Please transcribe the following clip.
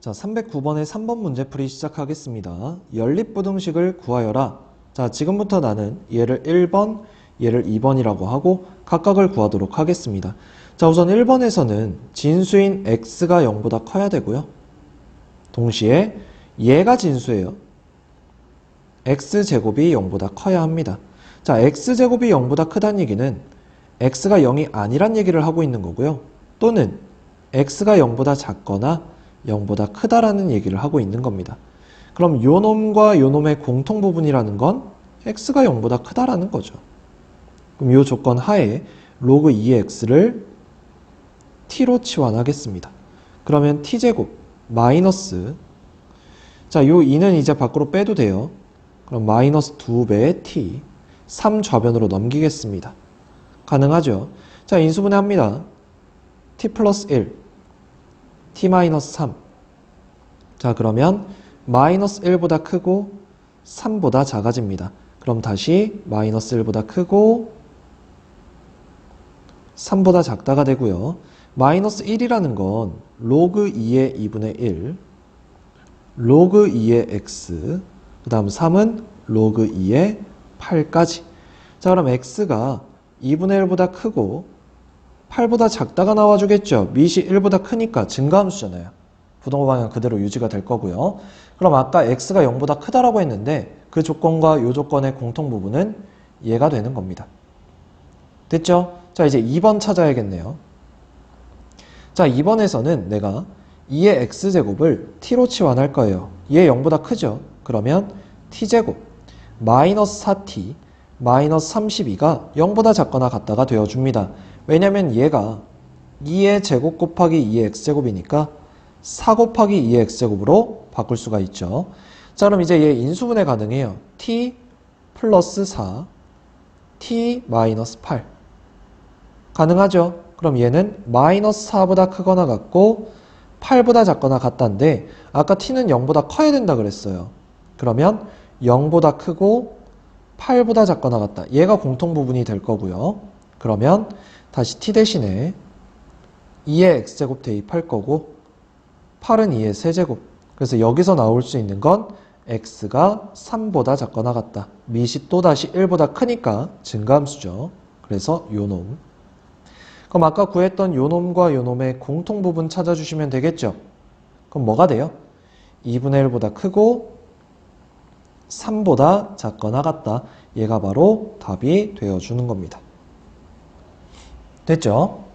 자, 309번의 3번 문제풀이 시작하겠습니다. 연립부등식을 구하여라. 자, 지금부터 나는 얘를 1번, 얘를 2번이라고 하고 각각을 구하도록 하겠습니다. 자, 우선 1번에서는 진수인 x가 0보다 커야 되고요. 동시에 얘가 진수예요. x제곱이 0보다 커야 합니다. 자, x제곱이 0보다 크다는 얘기는 x가 0이 아니란 얘기를 하고 있는 거고요. 또는 x가 0보다 작거나 0보다 크다라는 얘기를 하고 있는 겁니다. 그럼 요 놈과 요 놈의 공통 부분이라는 건 x가 0보다 크다라는 거죠. 그럼 요 조건 하에 로그 2의 x를 t로 치환하겠습니다. 그러면 t제곱 마이너스 자, 요 2는 이제 밖으로 빼도 돼요. 그럼 마이너스 2배의 t 3좌변으로 넘기겠습니다. 가능하죠? 자, 인수분해 합니다. t 플러스 1 t 마이너스 3 자, 그러면 마이너스 1보다 크고 3보다 작아집니다. 그럼 다시 마이너스 1보다 크고 3보다 작다가 되고요. 마이너스 1이라는 건 로그 2의 2분의 1 로그 2의 x 그 다음 3은 로그 2의 8까지 자 그럼 x가 2분의 1보다 크고 8보다 작다가 나와주겠죠 밑이 1보다 크니까 증가함수잖아요 부동호 방향 그대로 유지가 될 거고요 그럼 아까 x가 0보다 크다라고 했는데 그 조건과 이 조건의 공통 부분은 얘가 되는 겁니다 됐죠? 자 이제 2번 찾아야겠네요 자 2번에서는 내가 2의 x제곱을 t로 치환할 거예요. 얘 0보다 크죠? 그러면 t제곱 마이너스 4t 마이너스 32가 0보다 작거나 같다가 되어줍니다. 왜냐면 얘가 2의 제곱 곱하기 2의 x제곱이니까 4 곱하기 2의 x제곱으로 바꿀 수가 있죠. 자 그럼 이제 얘 인수분해 가능해요. t 플러스 4 t 마이너스 8 가능하죠? 그럼 얘는 마이너스 4보다 크거나 같고 8보다 작거나 같다인데 아까 t는 0보다 커야 된다 그랬어요. 그러면 0보다 크고 8보다 작거나 같다. 얘가 공통 부분이 될 거고요. 그러면 다시 t 대신에 2의 x제곱 대입할 거고 8은 2의 세제곱. 그래서 여기서 나올 수 있는 건 x가 3보다 작거나 같다. 밑이 또다시 1보다 크니까 증가함수죠. 그래서 요 놈. 그럼 아까 구했던 요 놈과 요 놈의 공통 부분 찾아주시면 되겠죠? 그럼 뭐가 돼요? 2분의 1보다 크고 3보다 작거나 같다. 얘가 바로 답이 되어주는 겁니다. 됐죠?